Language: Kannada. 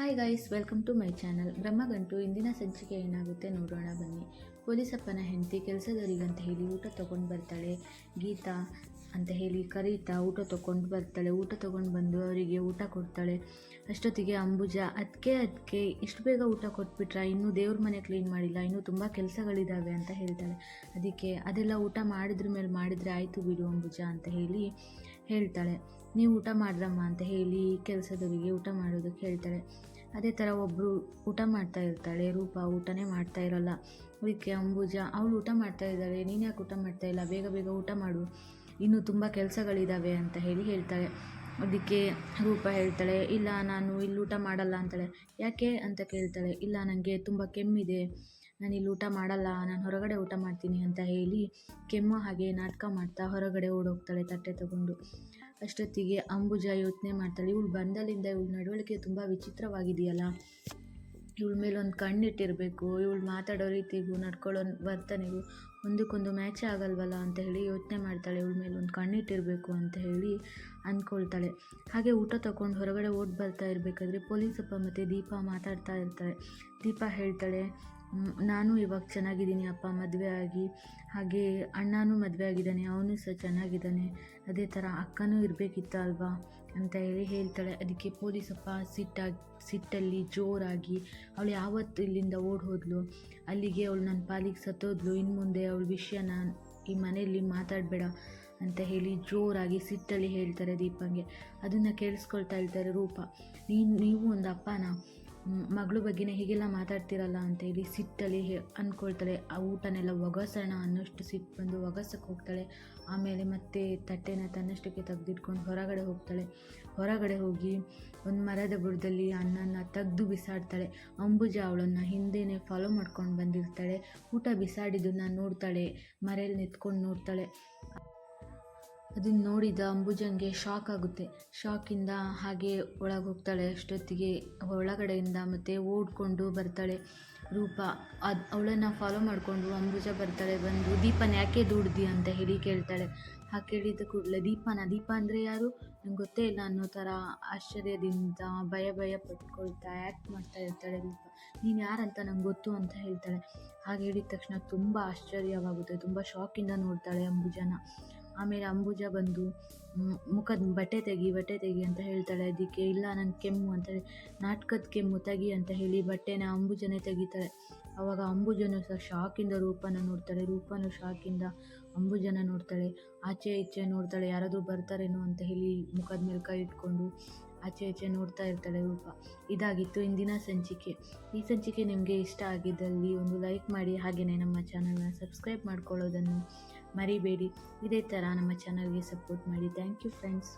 Hi guys welcome to my channel Brahmagantu, ಇಂದಿನ ಸಂಚಿಕೆ ಏನಾಗುತ್ತೆ ನೋಡೋಣ ಬನ್ನಿ. ಪೊಲೀಸಪ್ಪನ ಹೆಂಡತಿ ಕೆಲಸದವರಿಗಂತ ಹೇಳಿ ಊಟ ತೊಗೊಂಡು ಬರ್ತಾಳೆ. ಗೀತಾ ಅಂತ ಹೇಳಿ ಕರೀತಾ ಊಟ ತಗೊಂಡು ಬರ್ತಾಳೆ. ಊಟ ತಗೊಂಡು ಬಂದು ಅವರಿಗೆ ಊಟ ಕೊಡ್ತಾಳೆ. ಅಷ್ಟೊತ್ತಿಗೆ ಅಂಬುಜ ಅದಕ್ಕೆ ಅದಕ್ಕೆ ಇಷ್ಟು ಬೇಗ ಊಟ ಕೊಟ್ಬಿಟ್ರಾ? ಇನ್ನೂ ದೇವ್ರ ಮನೆ ಕ್ಲೀನ್ ಮಾಡಿಲ್ಲ. ಇನ್ನೂ ತುಂಬ ಕೆಲಸಗಳಿದ್ದಾವೆ ಅಂತ ಹೇಳ್ತಾಳೆ. ಅದಕ್ಕೆ, ಅದೆಲ್ಲ ಊಟ ಮಾಡಿದ್ರ ಮೇಲೆ ಮಾಡಿದರೆ ಆಯಿತು ಬಿಡು ಅಂಬುಜ, ಅಂತ ಹೇಳಿ ಹೇಳ್ತಾಳೆ. ನೀವು ಊಟ ಮಾಡ್ರಮ್ಮ, ಅಂತ ಹೇಳಿ ಕೆಲಸದವರಿಗೆ ಊಟ ಮಾಡೋದಕ್ಕೆ ಹೇಳ್ತಾಳೆ. ಅದೇ ಥರ ಒಬ್ಬರು ಊಟ ಮಾಡ್ತಾ ಇರ್ತಾಳೆ. ರೂಪ ಊಟನೇ ಮಾಡ್ತಾ ಇರೋಲ್ಲ. ಅದಕ್ಕೆ ಅಂಬುಜ, ಅವಳು ಊಟ ಮಾಡ್ತಾ ಇದ್ದಾಳೆ ನೀನು ಯಾಕೆ ಊಟ ಮಾಡ್ತಾ ಇಲ್ಲ? ಬೇಗ ಬೇಗ ಊಟ ಮಾಡು. ಇನ್ನೂ ತುಂಬ ಕೆಲಸಗಳಿದ್ದಾವೆ ಅಂತ ಹೇಳಿ ಹೇಳ್ತಾಳೆ. ಅದಕ್ಕೆ ರೂಪ ಹೇಳ್ತಾಳೆ, ಇಲ್ಲ, ನಾನು ಇಲ್ಲಿ ಊಟ ಮಾಡಲ್ಲ ಅಂತಾಳೆ. ಯಾಕೆ? ಅಂತ ಕೇಳ್ತಾಳೆ. ಇಲ್ಲ ನನಗೆ ತುಂಬ ಕೆಮ್ಮಿದೆ. ನಾನು ಇಲ್ಲಿ ಊಟ ಮಾಡಲ್ಲ. ನಾನು ಹೊರಗಡೆ ಊಟ ಮಾಡ್ತೀನಿ ಅಂತ ಹೇಳಿ ಕೆಮ್ಮು ಹಾಗೆ ನಾಟಕ ಮಾಡ್ತಾ ಹೊರಗಡೆ ಓಡೋಗ್ತಾಳೆ ತಟ್ಟೆ ತಗೊಂಡು. ಅಷ್ಟೊತ್ತಿಗೆ ಅಂಬುಜ ಯೋಚನೆ ಮಾಡ್ತಾಳೆ, ಇವಳು ಬಂದಲ್ಲಿಂದ ಇವಳು ನಡವಳಿಕೆ ತುಂಬ ವಿಚಿತ್ರವಾಗಿದೆಯಲ್ಲ. ಇವಳ ಮೇಲೆ ಒಂದು ಕಣ್ಣಿಟ್ಟಿರಬೇಕು ಇವಳು ಮಾತಾಡೋ ರೀತಿಗೂ ನಡ್ಕೊಳ್ಳೋ ವರ್ತನೆಗೂ ಒಂದಕ್ಕೊಂದು ಮ್ಯಾಚೇ ಆಗಲ್ವಲ್ಲ ಅಂತ ಹೇಳಿ ಯೋಚನೆ ಮಾಡ್ತಾಳೆ. ಇವಳ ಮೇಲೆ ಒಂದು ಕಣ್ಣಿಟ್ಟಿರಬೇಕು ಅಂತ ಹೇಳಿ ಅಂದ್ಕೊಳ್ತಾಳೆ ಹಾಗೆ ಊಟ ತಗೊಂಡು ಹೊರಗಡೆ ಓಡಿ ಬರ್ತಾ ಇರಬೇಕಾದ್ರೆ ಪೊಲೀಸಪ್ಪ ಮತ್ತು ದೀಪ ಮಾತಾಡ್ತಾ ಇರ್ತಾಳೆ ದೀಪ ಹೇಳ್ತಾಳೆ "ಮ್, ನಾನು ಇವಾಗ ಚೆನ್ನಾಗಿದ್ದೀನಿ, ಅಪ್ಪ ಮದುವೆ ಆಗಿ. ಹಾಗೆ ಅಣ್ಣನೂ ಮದುವೆ ಆಗಿದ್ದಾನೆ, ಅವನು ಸಹ ಚೆನ್ನಾಗಿದ್ದಾನೆ. ಅದೇ ಥರ ಅಕ್ಕನೂ ಇರಬೇಕಿತ್ತು ಅಲ್ವಾ ಅಂತ ಹೇಳಿ ಹೇಳ್ತಾಳೆ. ಅದಕ್ಕೆ ಪೊಲೀಸಪ್ಪ ಸಿಟ್ಟಾಗಿ, ಸಿಟ್ಟಲ್ಲಿ ಜೋರಾಗಿ ಅವಳು ಯಾವತ್ತು ಇಲ್ಲಿಂದ ಓಡಿ ಹೋದ್ಲು, ಅಲ್ಲಿಗೆ ಅವಳು ನನ್ನ ಪಾಲಿಗೆ ಸತ್ತೋದ್ಲು, ಇನ್ನು ಮುಂದೆ ಅವಳ ವಿಷಯನ ಈ ಮನೆಯಲ್ಲಿ ಮಾತಾಡಬೇಡ ಅಂತ ಹೇಳಿ ಜೋರಾಗಿ ಸಿಟ್ಟಲ್ಲಿ ಹೇಳ್ತಾರೆ ದೀಪಂಗೆ. ಅದನ್ನು ಕೇಳಿಸ್ಕೊಳ್ತಾ ಇರ್ತಾರೆ ರೂಪ. ನೀನು, ನೀವು ಒಂದು ಅಪ್ಪನ? ಮಗಳ ಬಗ್ಗೆನೇ ಹೀಗೆಲ್ಲ ಮಾತಾಡ್ತಿರಲ್ಲ ಅಂತ ಹೇಳಿ ಸಿಟ್ಟಲ್ಲಿ ಹೇ ಅಂದ್ಕೊಳ್ತಾಳೆ ಆ ಊಟನೆಲ್ಲ ಒಗಸೋಣ ಅನ್ನೋಷ್ಟು ಸಿಟ್ಟು ಬಂದು ಒಗಸಕ್ಕೆ ಹೋಗ್ತಾಳೆ. ಆಮೇಲೆ ಮತ್ತೆ ತಟ್ಟೆನ ತನ್ನಷ್ಟಕ್ಕೆ ತೆಗೆದಿಟ್ಕೊಂಡು ಹೊರಗಡೆ ಹೋಗ್ತಾಳೆ. ಹೊರಗಡೆ ಹೋಗಿ ಒಂದು ಮರದ ಬುಡದಲ್ಲಿ ಅನ್ನನ ತೆಗೆದು ಬಿಸಾಡ್ತಾಳೆ. ಅಂಬುಜ ಅವಳನ್ನು ಹಿಂದೆನೇ ಫಾಲೋ ಮಾಡ್ಕೊಂಡು ಬಂದಿರ್ತಾಳೆ. ಊಟ ಬಿಸಾಡಿದ್ದನ್ನು ನೋಡ್ತಾಳೆ. ಮರೆಯಲ್ಲಿ ನಿಂತ್ಕೊಂಡು ನೋಡ್ತಾಳೆ. ಅದನ್ನು ನೋಡಿದ ಅಂಬುಜಂಗೆ ಶಾಕ್ ಆಗುತ್ತೆ. ಶಾಕಿಂದ ಹಾಗೆ ಒಳಗೆ ಹೋಗ್ತಾಳೆ ಅಷ್ಟೊತ್ತಿಗೆ ಒಳಗಡೆಯಿಂದ ಮತ್ತೆ ಓಡ್ಕೊಂಡು ಬರ್ತಾಳೆ ರೂಪ. ಅದು ಅವಳನ್ನು ಫಾಲೋ ಮಾಡಿಕೊಂಡು ಅಂಬುಜ ಬರ್ತಾಳೆ. ಬಂದು, ದೀಪನ ಯಾಕೆ ದುಡ್ದಿ? ಅಂತ ಹೇಳಿ ಕೇಳ್ತಾಳೆ. ಹಾಗೆ ಕೇಳಿದ ಕೂಡಲೇ, ದೀಪನ, ದೀಪ ಅಂದರೆ ಯಾರು? ನಂಗೆ ಗೊತ್ತೇ ಇಲ್ಲ ಅನ್ನೋ ಥರ ಆಶ್ಚರ್ಯದಿಂದ ಭಯ ಭಯ ಪಟ್ಕೊಳ್ತಾ ಆ್ಯಕ್ಟ್ ಮಾಡ್ತಾ ಇರ್ತಾಳೆ ದೀಪ ನೀನು ಯಾರಂತ ನಂಗೆ ಗೊತ್ತು? ಅಂತ ಹೇಳ್ತಾಳೆ. ಹಾಗೆ ಹೇಳಿದ ತಕ್ಷಣ ತುಂಬ ಆಶ್ಚರ್ಯವಾಗುತ್ತೆ. ತುಂಬ ಶಾಕಿಂದ ನೋಡ್ತಾಳೆ ಅಂಬುಜನ. ಆಮೇಲೆ ಅಂಬುಜ ಬಂದು ಮುಖದ ಬಟ್ಟೆ ತೆಗಿ ಬಟ್ಟೆ ತೆಗಿ ಅಂತ ಹೇಳ್ತಾಳೆ. ಅದಕ್ಕೆ ಇಲ್ಲ ನನ್ನ ಕೆಮ್ಮು ಅಂತ ಹೇಳಿ, ನಾಟಕದ ಕೆಮ್ಮು, ತೆಗಿ ಅಂತ ಹೇಳಿ ಬಟ್ಟೆನ ಅಂಬುಜನೇ ತೆಗಿತಾಳೆ. ಅವಾಗ ಅಂಬುಜನು ಸಹ ಶಾಕಿಂದ ರೂಪನ ನೋಡ್ತಾಳೆ. ರೂಪನು ಶಾಕಿಂದ ಅಂಬುಜನ ನೋಡ್ತಾಳೆ. ಆಚೆ, ಈಚೆ ನೋಡ್ತಾಳೆ. ಯಾರಾದರೂ ಬರ್ತಾರೇನೋ ಅಂತ ಹೇಳಿ ಮುಖದ ಮೇಲೆ ಕೈ ಇಟ್ಕೊಂಡು ಆಚೆ ಈಚೆ ನೋಡ್ತಾ ಇರ್ತಾಳೆ. ರೂಪ ಇದಾಗಿತ್ತು ಇಂದಿನ ಸಂಚಿಕೆ. ಈ ಸಂಚಿಕೆ ನಿಮಗೆ ಇಷ್ಟ ಆಗಿದ್ದಲ್ಲಿ ಒಂದು ಲೈಕ್ ಮಾಡಿ ಹಾಗೆಯೇ ನಮ್ಮ ಚಾನಲ್ನ ಸಬ್ಸ್ಕ್ರೈಬ್ ಮಾಡ್ಕೊಳ್ಳೋದನ್ನು ಮರಿಬೇಡಿ. ಇದೇ ಥರ ನಮ್ಮ ಚಾನಲ್ಗೆ ಸಪೋರ್ಟ್ ಮಾಡಿ. Thank you friends